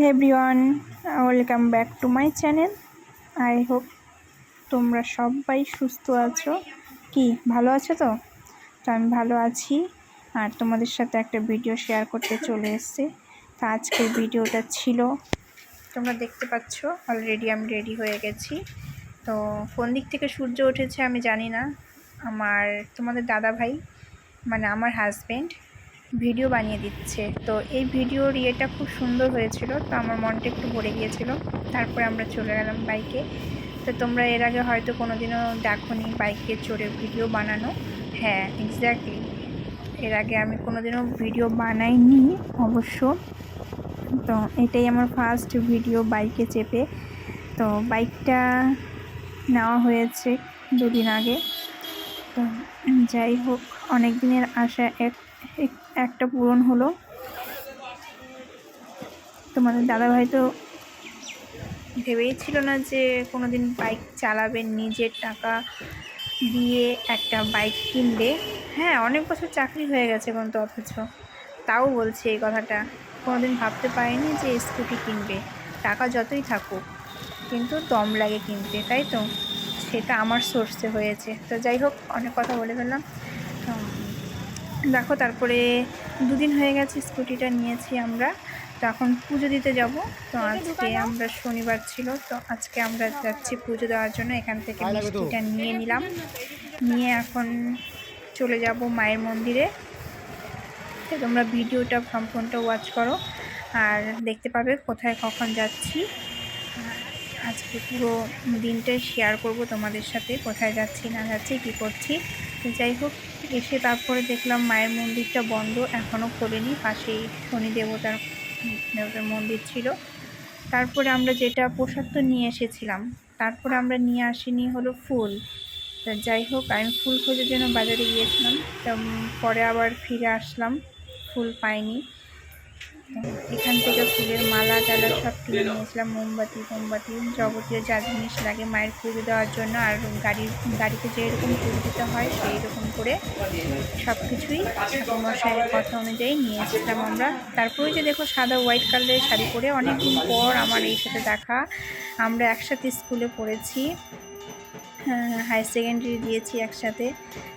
Hey everyone, welcome back to my channel. I hope তোমরা সবাই সুস্থ আছো। কি, ভালো আছো তো? তো আমি ভালো আছি। আর তোমাদের সাথে একটা ভিডিও শেয়ার করতে চলে এসেছি। তো আজকের ভিডিওটা ছিল, তোমরা দেখতে পাচ্ছ অলরেডি আমি রেডি হয়ে গেছি। তো কোন দিক থেকে সূর্য উঠেছে আমি জানি না। আমার, তোমাদের দাদা ভাই মানে আমার হাজব্যান্ড ভিডিও বানিয়ে দিচ্ছে। তো এই ভিডিওর ইয়েটা খুব সুন্দর হয়েছিল, তো আমার মনটা একটু ভরে গিয়েছিল। তারপরে আমরা চলে গেলাম বাইকে। তো তোমরা এর আগে হয়তো কোনো দিনও দেখোনি বাইকে চড়ে ভিডিও বানানো। হ্যাঁ এক্স্যাক্টলি এর আগে আমি কোনো দিনও ভিডিও বানাইনি অবশ্য। তো এটাই আমার ফার্স্ট ভিডিও বাইকে চেপে। তো বাইকটা নেওয়া হয়েছে দুদিন আগে। তো যাই হোক অনেক দিনের আশা এক- একটা পূরণ হলো। তোমাদের দাদাভাই তো ভেবেই ছিল না যে কোনো দিন বাইক চালাবে, নিজের টাকা দিয়ে একটা বাইক কিনবে। হ্যাঁ অনেক বছর চাকরি হয়ে গেছে কিন্তু অথচ। তাও বলছে এই কথাটা। কোনোদিন ভাবতে পারিনি যে স্কুটি কিনবে। টাকা যতই থাকুক, কিন্তু দম লাগে কিনতে, তাই তো? সেটা আমার সোর্সে হয়েছে। তো যাই হোক, অনেক কথা বলে ফেললাম। দেখো তারপরে দুদিন হয়ে গেছে স্কুটিটা নিয়েছি আমরা। তো এখন পুজো দিতে যাব। তো আজকে আমরা শনিবার ছিল তো আজকে আমরা যাচ্ছি পুজো দেওয়ার জন্য। এখান থেকে মিষ্টিটা নিয়ে নিলাম। নিয়ে এখন চলে যাব মায়ের মন্দিরে। তো তোমরা ভিডিওটা সম্পূর্ণটা ওয়াচ করো। আর দেখতে পাবে কোথায় কখন যাচ্ছি। আজকে পুরো দিনটাই শেয়ার করব তোমাদের সাথে। কোথায় যাচ্ছি না যাচ্ছি কী করছি। তো যাই হোক এসে তারপরে দেখলাম মায়ের মন্দিরটা বন্ধ, এখনও খোলেনি, পাশেই শনি দেবতার দেবতার মন্দির ছিল। তারপরে আমরা যেটা প্রসাদ তো নিয়ে এসেছিলাম, তারপরে আমরা নিয়ে আসিনি হলো ফুল। তা যাই হোক, আমি ফুল খোঁজার জন্য বাজারে গিয়েছিলাম, তা পরে আবার ফিরে আসলাম, ফুল পাইনি। এখান থেকে ফুলের মালা টালা সব কিনে নিয়েছিলাম মোমবাতি মোমবাতি, যাবতীয় যা জিনিস লাগে মায়ের পুজো দেওয়ার জন্য। আর গাড়ির, গাড়িতে যেরকম পুজো দিতে হয় সেই রকম করে সব কিছুই ঠাকুরমশাইয়ের কথা অনুযায়ী নিয়ে এসেছিলাম আমরা। তারপরে যে দেখো সাদা হোয়াইট কালারের শাড়ি পরে অনেকদিন পর আমার এই সাথে দেখা। আমরা একসাথে স্কুলে পড়েছি। হাই সেকেন্ডারি দিয়েছি একসাথে।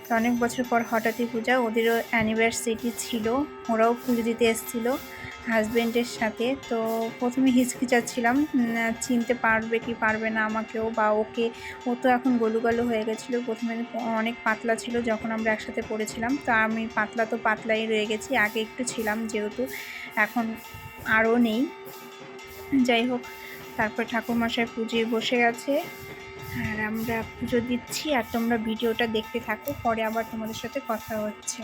তো অনেক বছর পর হঠাৎই পূজা, ওদেরও অ্যানিভার্সারি ছিল, ওরাও পুজো দিতে এসেছিল হাজব্যান্ডের সাথে। তো প্রথমে হিচকিচাচ্ছিলাম চিনতে পারবে কি পারবে না আমাকেও বা ওকে। ও তো এখন গলুগালু হয়ে গেছিল, প্রথমে অনেক পাতলা ছিল যখন আমরা একসাথে পড়েছিলাম। তো আমি পাতলা তো পাতলাই রয়ে গেছি, আগে একটু ছিলাম যেহেতু, এখন আরও নেই। যাই হোক, তারপর ঠাকুরমশাই পুজোয় বসে গেছে। আর আমরা পুজো দিচ্ছি আর তোমরা ভিডিওটা দেখতে থাকো, পরে আবার তোমাদের সাথে কথা হচ্ছে।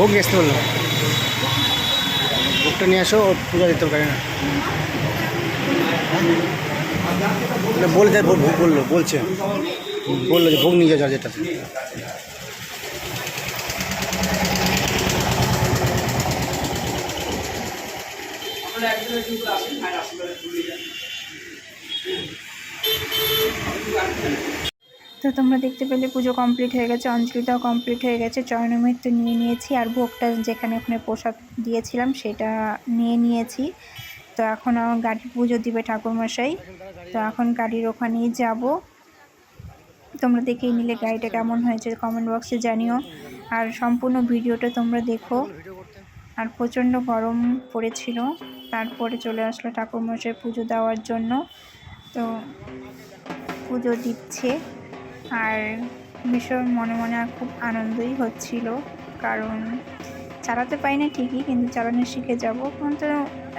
ভোগ আসতে বলল। ভোগটা নিয়ে আসো ও পূজা দিতে পারে না না, বলে দেয় ভোগ বলল বলছে। বলল যে ভোগ নিয়ে যাওয়া যেটা তো তোমরা দেখতে পেলে পুজো কমপ্লিট হয়ে গেছে, অঞ্জলিটাও কমপ্লিট হয়ে গেছে। চয়নমৃত্য নিয়ে নিয়েছি আর ভোগটা যেখানে ওখানে প্রসাদ দিয়েছিলাম সেটা নিয়ে নিয়েছি। তো এখন আমার গাড়ি পুজো দিবে ঠাকুরমশাই। তো এখন গাড়ির ওখানেই যাব। তোমরা দেখেই নিলে গাড়িটা কেমন হয়েছে কমেন্ট বক্সে জানিও। আর সম্পূর্ণ ভিডিওটা তোমরা দেখো। আর প্রচণ্ড গরম পড়েছিল, তারপরে চলে আসলো ঠাকুরমশাই পুজো দেওয়ার জন্য। তো পুজো দিচ্ছে। আর ভীষণ মনে মনে আর খুব আনন্দই হচ্ছিল, কারণ চালাতে পারি না ঠিকই, কিন্তু চালানো শিখে যাব। কিন্তু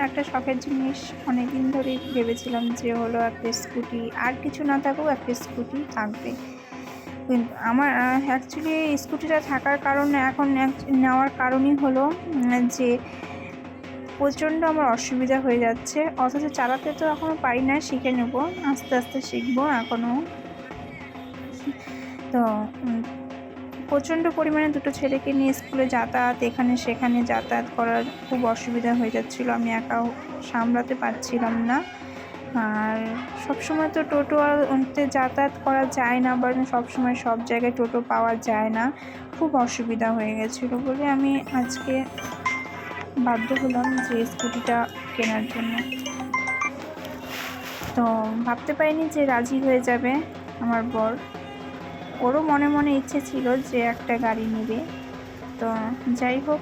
একটা শখের জিনিস অনেক দিন ধরেই ভেবেছিলাম যে হলো একটা স্কুটি, আর কিছু না থাকুক একটা স্কুটি থাকবে। কিন্তু আমার অ্যাকচুয়ালি স্কুটিটা থাকার কারণে এখন নেওয়ার কারণই হলো যে প্রচণ্ড আমার অসুবিধা হয়ে যাচ্ছে। অথচ চালাতে তো এখনও পারি না, শিখে নেব, আস্তে আস্তে শিখব এখনও তো প্রচণ্ড পরিমাণে দুটো ছেলেকে নিয়ে স্কুলে যাতায়াত, এখানে সেখানে যাতায়াত করার খুব অসুবিধা হয়ে যাচ্ছিল। আমি একাও সামলাতে পারছিলাম না। আর সবসময় তো টোটো আর যাতায়াত করা যায় না বা সবসময় সব জায়গায় টোটো পাওয়া যায় না। খুব অসুবিধা হয়ে গেছিল বলে আমি আজকে বাধ্য হলাম যে স্কুটিটা কেনার জন্য। তো ভাবতে পারিনি যে রাজি হয়ে যাবে আমার বর। ওরও মনে মনে ইচ্ছে ছিল যে একটা গাড়ি নেবে। তো যাই হোক,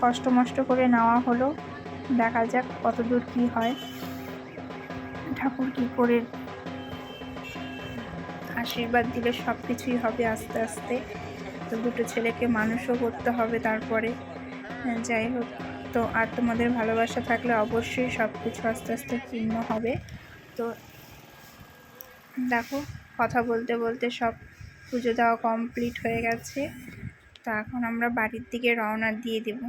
কষ্ট মষ্ট করে নেওয়া হলো। দেখা যাক কত দূর কী হয়। ঠাকুর কী করে আশীর্বাদ দিলে সব কিছুই হবে আস্তে আস্তে। তো দুটো ছেলেকে মানুষও করতে হবে তারপরে। যাই হোক। তো আর তোমাদের ভালোবাসা থাকলে অবশ্যই সব কিছু আস্তে আস্তে পূর্ণ হবে। তো দেখো, কথা বলতে বলতে সব পুজো দেওয়া কমপ্লিট হয়ে গেছে। তো এখন আমরা বাড়ির দিকে রওনা দিয়ে দেব।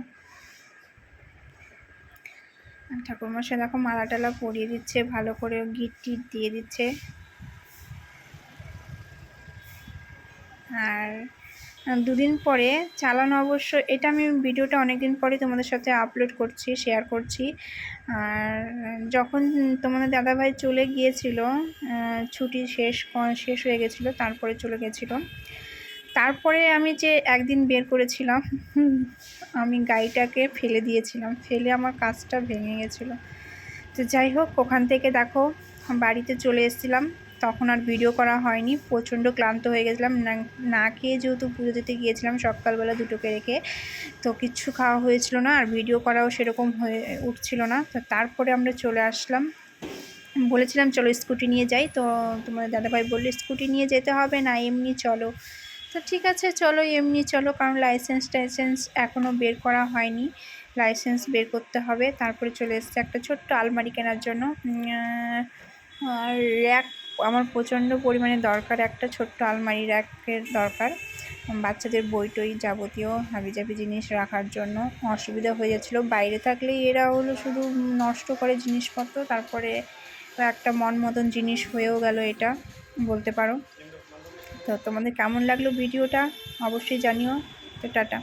ঠাকুরমশাই দেখো মালা টালা পরিয়ে দিচ্ছে, ভালো করে গিট টিট দিয়ে দিচ্ছে। আর দুদিন পরে চালানো অবশ্য, এটা আমি ভিডিওটা অনেক দিন পরে তোমাদের সাথে আপলোড করছি শেয়ার করছি। আর যখন তোমাদের দাদাভাই চলে গিয়েছিল ছুটি শেষ শেষ হয়ে গেছিল, তারপরে চলে গেছিল। তারপরে আমি যে একদিন বের করেছিলাম, আমি গাড়িটাকে ফেলে দিয়েছিলাম, ফেলে আমার কাজটা ভেঙে গেছিল। তো যাই হোক, ওখান থেকে দেখো, বাড়িতে চলে এসেছিলাম। তখন আর ভিডিও করা হয়নি। প্রচণ্ড ক্লান্ত হয়ে গেছিলাম। না- খেয়ে যেহেতু পুজো দিতে গিয়েছিলাম, সকালবেলা দুটোকে রেখে তো কিচ্ছু খাওয়া হয়েছিল না, আর ভিডিও করাও সেরকম হয়ে উঠছিল না। তো তারপরে আমরা চলে আসলাম। বলেছিলাম, চলো স্কুটি নিয়ে যাই। তো তোমার দাদাভাই বলল, স্কুটি নিয়ে যেতে হবে না, এমনি চলো। তো ঠিক আছে, চলো, এমনি চলো, কারণ লাইসেন্স টাইসেন্স এখনও বের করা হয়নি। লাইসেন্স বের করতে হবে। তারপরে চলে এসছে একটা ছোট্ট আলমারি কেনার জন্য। আর র্যাক আমার প্রচণ্ড পরিমাণে দরকার একটা ছোট্ট আলমারি র্যাকের দরকার। বাচ্চাদের বই টই যাবতীয় হাবিজাবি জিনিস রাখার জন্য অসুবিধা হয়ে যাচ্ছিল। বাইরে থাকলে এরা হলো শুধু নষ্ট করে জিনিসপত্র, তারপরে একটা মন মতন জিনিস হয়েও গেল এটা, বলতে পারো। তো তোমাদের কেমন লাগল ভিডিওটা? অবশ্যই জানিও। তো টাটা।